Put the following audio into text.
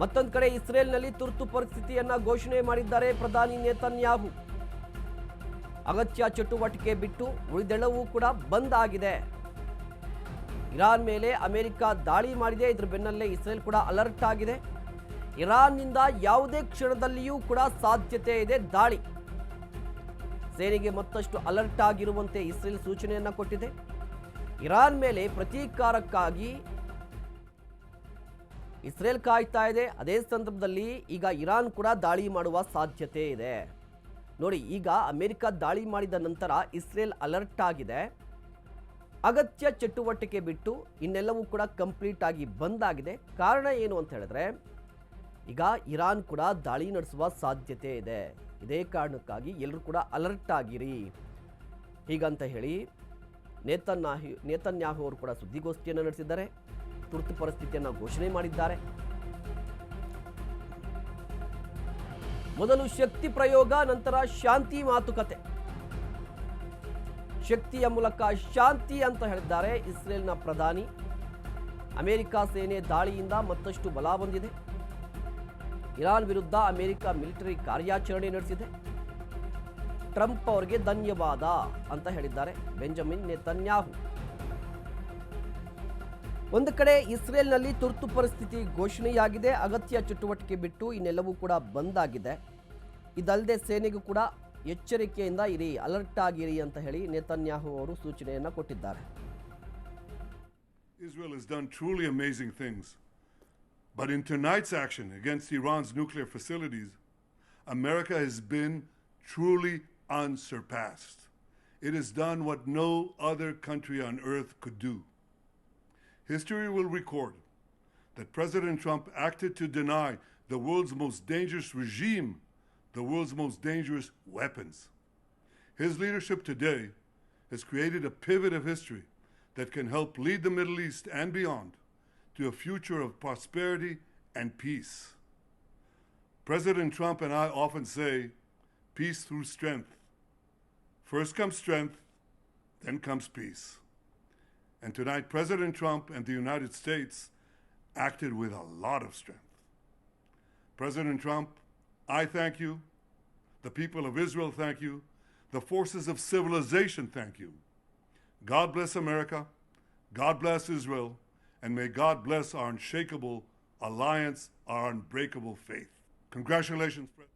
ಮತ್ತೊಂದು ಕಡೆ ಇಸ್ರೇಲ್ನಲ್ಲಿ ತುರ್ತು ಪರಿಸ್ಥಿತಿಯನ್ನ ಘೋಷಣೆ ಮಾಡಿದ್ದಾರೆ ಪ್ರಧಾನಿ ನೇತನ್ಯಾಹು. ಅಗತ್ಯ ಚಟುವಟಿಕೆ ಬಿಟ್ಟು ಉಳಿದೆಲ್ಲವೂ ಕೂಡ ಬಂದ್ ಆಗಿದೆ. ಇರಾನ್ ಮೇಲೆ ಅಮೆರಿಕ ದಾಳಿ ಮಾಡಿದೆ. ಇದ್ರ ಬೆನ್ನಲ್ಲೇ ಇಸ್ರೇಲ್ ಕೂಡ ಅಲರ್ಟ್ ಆಗಿದೆ. ಇರಾನ್ನಿಂದ ಯಾವುದೇ ಕ್ಷಣದಲ್ಲಿಯೂ ಕೂಡ ಸಾಧ್ಯತೆ ಇದೆ ದಾಳಿ. ಸೇನೆಗೆ ಮತ್ತಷ್ಟು ಅಲರ್ಟ್ ಆಗಿರುವಂತೆ ಇಸ್ರೇಲ್ ಸೂಚನೆಯನ್ನ ಕೊಟ್ಟಿದೆ. ಇರಾನ್ ಮೇಲೆ ಪ್ರತೀಕಾರಕ್ಕಾಗಿ ಇಸ್ರೇಲ್ ಕಾಯ್ತಾ ಇದೆ. ಅದೇ ಸಂದರ್ಭದಲ್ಲಿ ಈಗ ಇರಾನ್ ಕೂಡ ದಾಳಿ ಮಾಡುವ ಸಾಧ್ಯತೆ ಇದೆ. ನೋಡಿ, ಈಗ ಅಮೆರಿಕ ದಾಳಿ ಮಾಡಿದ ನಂತರ ಇಸ್ರೇಲ್ ಅಲರ್ಟ್ ಆಗಿದೆ. ಅಗತ್ಯ ಚಟುವಟಿಕೆ ಬಿಟ್ಟು ಇನ್ನೆಲ್ಲವೂ ಕೂಡ ಕಂಪ್ಲೀಟ್ ಆಗಿ ಆಗಿದೆ. ಕಾರಣ ಏನು ಅಂತ ಹೇಳಿದ್ರೆ, ಈಗ ಇರಾನ್ ಕೂಡ ದಾಳಿ ನಡೆಸುವ ಸಾಧ್ಯತೆ ಇದೆ. ಇದೇ ಕಾರಣಕ್ಕಾಗಿ ಎಲ್ಲರೂ ಕೂಡ ಅಲರ್ಟ್ ಆಗಿರಿ. ಹೀಗಂತ ಹೇಳಿ ನೇತನ್ಯಾಹು ನೇತನ್ಯಾಹು ಅವರು ಕೂಡ ಸುದ್ದಿಗೋಷ್ಠಿಯನ್ನು ನಡೆಸಿದ್ದಾರೆ. ತುರ್ತು ಪರಿಸ್ಥಿತಿಯನ್ನು ಘೋಷಣೆ ಮಾಡಿದ್ದಾರೆ. ಮೊದಲು ಶಕ್ತಿ ಪ್ರಯೋಗ, ನಂತರ ಶಾಂತಿ ಮಾತುಕತೆ. ಶಕ್ತಿಯ ಮೂಲಕ ಶಾಂತಿ ಅಂತ ಹೇಳಿದ್ದಾರೆ ಇಸ್ರೇಲ್ನ ಪ್ರಧಾನಿ. ಅಮೆರಿಕ ಸೇನೆ ದಾಳಿಯಿಂದ ಮತ್ತಷ್ಟು ಬಲ ಬಂದಿದೆ. ಇರಾನ್ ವಿರುದ್ಧ ಅಮೆರಿಕ ಮಿಲಿಟರಿ ಕಾರ್ಯಾಚರಣೆ ನಡೆಸಿದೆ. ಟ್ರಂಪ್ ಅವರಿಗೆ ಧನ್ಯವಾದ ಅಂತ ಹೇಳಿದ್ದಾರೆ ಬೆಂಜಮಿನ್ ನೆತನ್ಯಾಹು. ಒಂದು ಕಡೆ ಇಸ್ರೇಲ್ನಲ್ಲಿ ತುರ್ತು ಪರಿಸ್ಥಿತಿ ಘೋಷಣೆಯಾಗಿದೆ ಅಗತ್ಯ ಚಟುವಟಿಕೆ ಬಿಟ್ಟು ಇನ್ನೆಲ್ಲವೂ ಕೂಡ ಬಂದ್ ಆಗಿದೆ ಇದಲ್ಲದೆ ಸೇನೆಗೂ ಕೂಡ ಎಚ್ಚರಿಕೆಯಿಂದ ಇರಿ ಅಲರ್ಟ್ ಆಗಿರಿ ಅಂತ ಹೇಳಿ ನೇತನ್ಯಾಹು ಅವರು ಸೂಚನೆಯನ್ನು ಕೊಟ್ಟಿದ್ದಾರೆ Israel has done truly amazing things. But in tonight's action against Iran's nuclear facilities, America has been truly unsurpassed. It has done what no other country on earth could do. History will record that President Trump acted to deny the world's most dangerous regime the world's most dangerous weapons. His leadership today has created a pivot of history that can help lead the Middle East and beyond to a future of prosperity and peace. President Trump and I often say, peace through strength. First comes strength, then comes peace. And tonight, President Trump and the United States acted with a lot of strength. President Trump, I thank you. The people of Israel thank you. The forces of civilization thank you. God bless America. God bless Israel. And may God bless our unshakable alliance, our unbreakable faith. Congratulations, President.